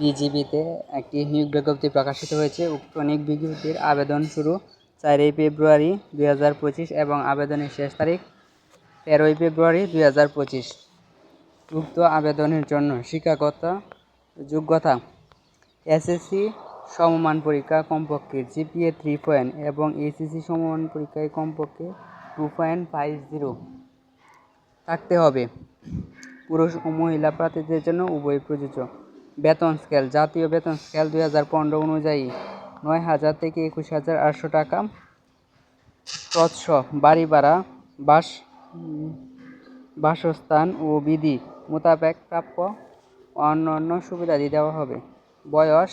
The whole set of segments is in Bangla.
বিজিবিতে একটি নিয়োগ বিজ্ঞপ্তি প্রকাশিত হয়েছে। উক্ত নিয়োগ বিজ্ঞপ্তির আবেদন শুরু চারই ফেব্রুয়ারি দুই হাজার পঁচিশ এবং আবেদনের শেষ তারিখ তেরোই ফেব্রুয়ারি দুই হাজার পঁচিশ। উক্ত আবেদনের জন্য শিক্ষাগত যোগ্যতা, এসএসসি সমমান পরীক্ষা কমপক্ষে জিপিএ থ্রি পয়েন্ট এবং এইচএসসি সমমান পরীক্ষায় কমপক্ষে টু পয়েন্ট ফাইভ জিরো থাকতে হবে। পুরুষ ও মহিলা প্রার্থীদের জন্য উভয় প্রযোজ্য। বেতন স্কেল, জাতীয় বেতন স্কেল দুই হাজার পনেরো অনুযায়ী নয় হাজার থেকে একুশ হাজার আটশো টাকা। তৎস বাড়ি ভাড়া, বাস, বাসস্থান ও বিধি মোতাবেক প্রাপ্য অন্য অন্যান্য সুবিধাদি দেওয়া হবে। বয়স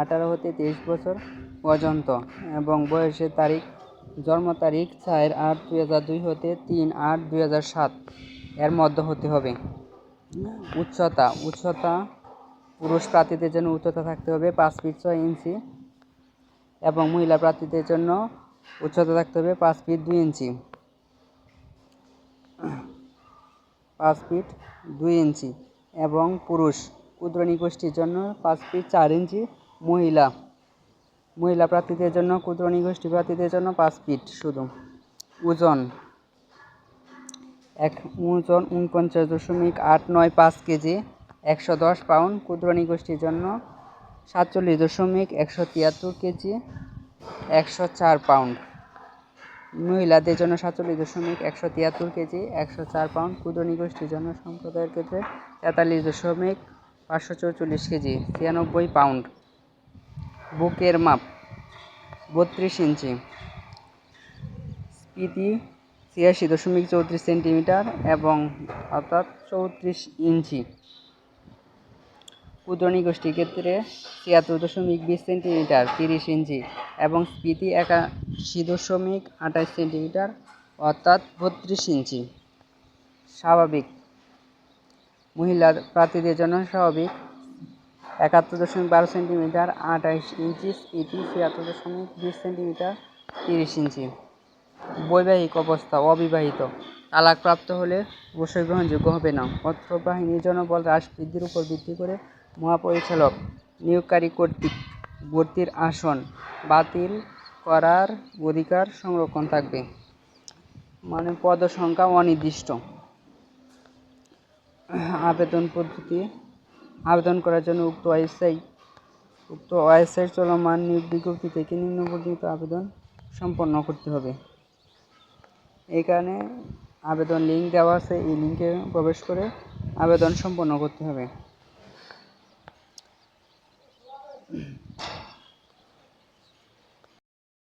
আঠারো হতে তেইশ বছর পর্যন্ত এবং বয়সের তারিখ, জন্ম তারিখ চার আট দুই হাজার দুই হতে তিন আট দুই হাজার সাত এর মধ্যে হতে হবে। উচ্চতা উচ্চতা পুরুষ প্রার্থীদের জন্য উচ্চতা থাকতে হবে, পাঁচ ফিট ছয় ইঞ্চি এবং মহিলা প্রার্থীদের জন্য উচ্চতা থাকতে হবে পাঁচ ফিট দুই ইঞ্চি। পাঁচ ফিট দুই ইঞ্চি এবং পুরুষ, ক্ষুদ্র নিগোষ্ঠীর জন্য পাঁচ ফিট চার ইঞ্চি মহিলা। মহিলা প্রার্থীদের জন্য, ক্ষুদ্র নিগোষ্ঠী প্রার্থীদের জন্য পাঁচ ফিট শুধু। ওজন এক ওজন উনপঞ্চাশ দশমিক আট নয় পাঁচ কেজি, একশো দশ পাউন্ড ক্ষুদ্র নিগোষ্ঠীর জন্য সাতচল্লিশ দশমিক একশো তিয়াত্তর কেজি, একশো চার পাউন্ড। মহিলাদের জন্য সাতচল্লিশ দশমিক একশো তিয়াত্তর কেজি, একশো চার পাউন্ড ক্ষুদ্র নিগোষ্ঠীর জন্য সম্প্রদায়ের ক্ষেত্রে তেতাল্লিশ দশমিক পাঁচশো চৌচল্লিশ কেজি, ছিয়ানব্বই পাউন্ড। বুকের মাপ বত্রিশ ইঞ্চি। স্পিতি ছিয়াশি দশমিক চৌত্রিশ সেন্টিমিটার এবং অর্থাৎ চৌত্রিশ ইঞ্চি। ক্ষুদ্র নিগোষ্ঠীর ক্ষেত্রে ছিয়াত্তর দশমিক বিশ সেন্টিমিটার, তিরিশ ইঞ্চি এবং স্পিতি একাশি দশমিক আঠাশ সেন্টিমিটার, অর্থাৎ বত্রিশ ইঞ্চি। স্বাভাবিক। মহিলা প্রার্থীদের জন্য স্বাভাবিক। একাত্তর দশমিক বারো সেন্টিমিটার আঠাইশ ইঞ্চি স্পিতি ছিয়াত্তর দশমিক বিশ সেন্টিমিটার, তিরিশ ইঞ্চি। বৈবাহিক অবস্থা অবিবাহিত। তালাকপ্রাপ্ত হলে অবশ্যই গ্রহণযোগ্য হবে না। অত্র বাহিনীর জনবল হ্রাস বৃদ্ধির উপর ভিত্তি করে মহাপরিচালক নিয়োগকারী কর্তৃক ভর্তির আসন বাতিল করার অধিকার সংরক্ষণ থাকবে। মানে পদ সংখ্যা অনির্দিষ্ট। আবেদন পদ্ধতি, আবেদন করার জন্য উক্ত ওয়েবসাইট উক্ত ওয়েবসাইট চলমান নিয়োগ বিজ্ঞপ্তি থেকে নিম্নবর্ণিত আবেদন সম্পন্ন করতে হবে। এখানে আবেদন লিঙ্ক দেওয়া আছে এই লিঙ্কে প্রবেশ করে আবেদন সম্পন্ন করতে হবে।